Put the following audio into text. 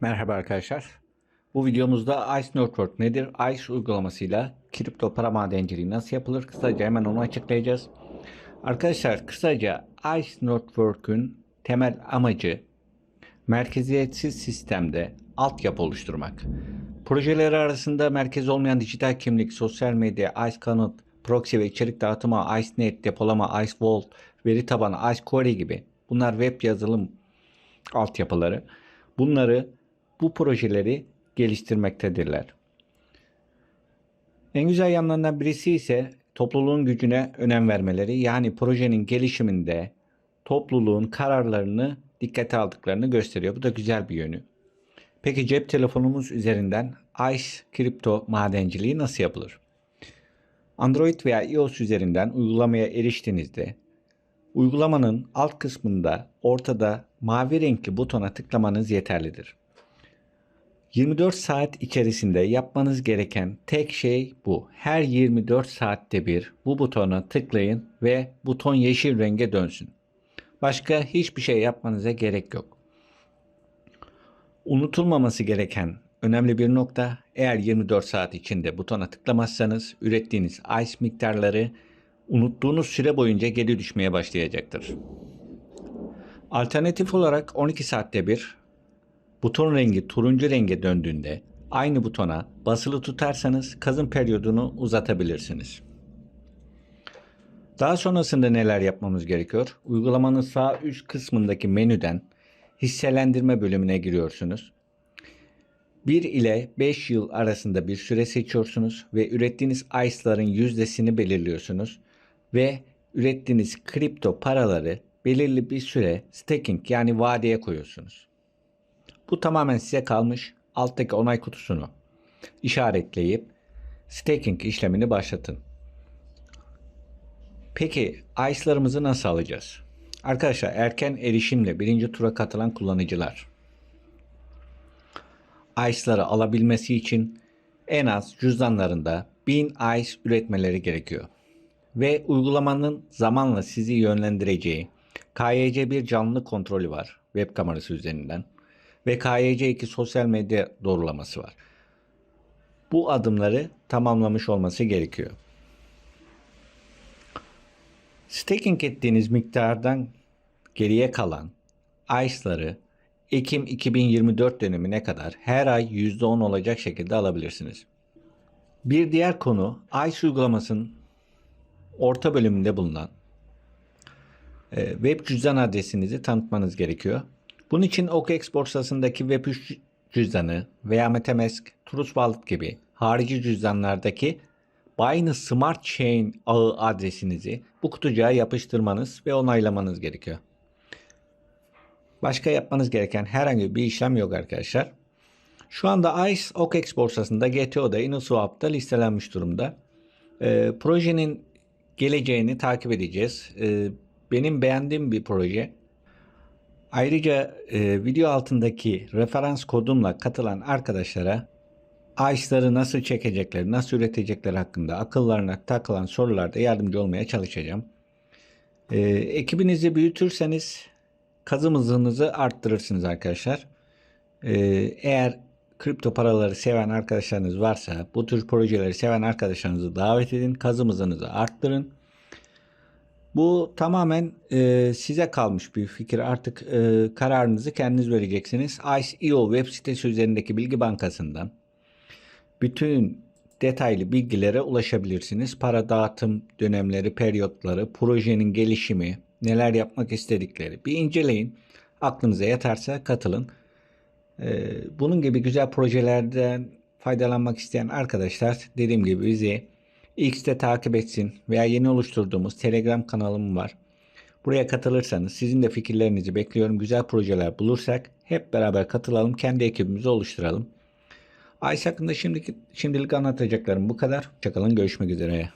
Merhaba arkadaşlar. Bu videomuzda Ice Network nedir? Ice uygulamasıyla kripto para madenciliği nasıl yapılır? Kısaca hemen onu açıklayacağız. Arkadaşlar kısaca Ice Network'ün temel amacı merkeziyetsiz sistemde altyapı oluşturmak. Projeleri arasında merkez olmayan dijital kimlik, sosyal medya, Ice kanıt, proxy ve içerik dağıtımı, IceNet, depolama, Ice Vault, veri tabanı, Ice Query gibi bunlar web yazılım altyapıları. Bunları bu projeleri geliştirmektedirler. En güzel yanlarından birisi ise topluluğun gücüne önem vermeleri. Yani projenin gelişiminde topluluğun kararlarını dikkate aldıklarını gösteriyor. Bu da güzel bir yönü. Peki cep telefonumuz üzerinden Ice kripto madenciliği nasıl yapılır? Android veya iOS üzerinden uygulamaya eriştiğinizde uygulamanın alt kısmında ortada mavi renkli butona tıklamanız yeterlidir. 24 saat içerisinde yapmanız gereken tek şey bu. Her 24 saatte bir bu butona tıklayın ve buton yeşil renge dönsün. Başka hiçbir şey yapmanıza gerek yok. Unutulmaması gereken önemli bir nokta eğer 24 saat içinde butona tıklamazsanız ürettiğiniz ice miktarları unuttuğunuz süre boyunca geri düşmeye başlayacaktır. Alternatif olarak 12 saatte bir buton rengi turuncu renge döndüğünde aynı butona basılı tutarsanız kazım periyodunu uzatabilirsiniz. Daha sonrasında neler yapmamız gerekiyor? Uygulamanın sağ üst kısmındaki menüden hisselendirme bölümüne giriyorsunuz. 1 ile 5 yıl arasında bir süre seçiyorsunuz ve ürettiğiniz ICE'ların yüzdesini belirliyorsunuz ve ürettiğiniz kripto paraları belirli bir süre staking yani vadeye koyuyorsunuz. Bu tamamen size kalmış. Alttaki onay kutusunu işaretleyip staking işlemini başlatın. Peki ICE'larımızı nasıl alacağız? Arkadaşlar erken erişimle birinci tura katılan kullanıcılar ICE'ları alabilmesi için en az cüzdanlarında 1000 ICE üretmeleri gerekiyor. Ve uygulamanın zamanla sizi yönlendireceği KYC1 canlı kontrolü var web kamerası üzerinden ve KYC2 sosyal medya doğrulaması var. Bu adımları tamamlamış olması gerekiyor. Staking ettiğiniz miktardan geriye kalan ICE'ları Ekim 2024 dönemine kadar her ay %10 olacak şekilde alabilirsiniz. Bir diğer konu ICE uygulamasının orta bölümünde bulunan e, web cüzdan adresinizi tanıtmanız gerekiyor. Bunun için OKX borsasındaki Web3 cüzdanı veya MetaMask, Trust Wallet gibi harici cüzdanlardaki Binance Smart Chain ağı adresinizi bu kutucuğa yapıştırmanız ve onaylamanız gerekiyor. Başka yapmanız gereken herhangi bir işlem yok arkadaşlar. Şu anda ICE OKX borsasında GTO'da InnoSwap'ta listelenmiş durumda. E, projenin geleceğini takip edeceğiz. E, benim beğendiğim bir proje. Ayrıca e, video altındaki referans kodumla katılan arkadaşlara ICE'ları nasıl çekecekleri, nasıl üretecekleri hakkında akıllarına takılan sorularda yardımcı olmaya çalışacağım. E, ekibinizi büyütürseniz kazım hızınızı arttırırsınız arkadaşlar. E, eğer kripto paraları seven arkadaşlarınız varsa bu tür projeleri seven arkadaşlarınızı davet edin. Kazım hızınızı arttırın. Bu tamamen e, size kalmış bir fikir. Artık e, kararınızı kendiniz vereceksiniz. ICE.io web sitesi üzerindeki bilgi bankasından bütün detaylı bilgilere ulaşabilirsiniz. Para dağıtım dönemleri, periyotları, projenin gelişimi, neler yapmak istedikleri bir inceleyin. Aklınıza yatarsa katılın. E, bunun gibi güzel projelerden faydalanmak isteyen arkadaşlar dediğim gibi bizi X'te takip etsin veya yeni oluşturduğumuz Telegram kanalım var. Buraya katılırsanız sizin de fikirlerinizi bekliyorum. Güzel projeler bulursak hep beraber katılalım. Kendi ekibimizi oluşturalım. Ayşe hakkında şimdilik, şimdilik anlatacaklarım bu kadar. Hoşçakalın. Görüşmek üzere.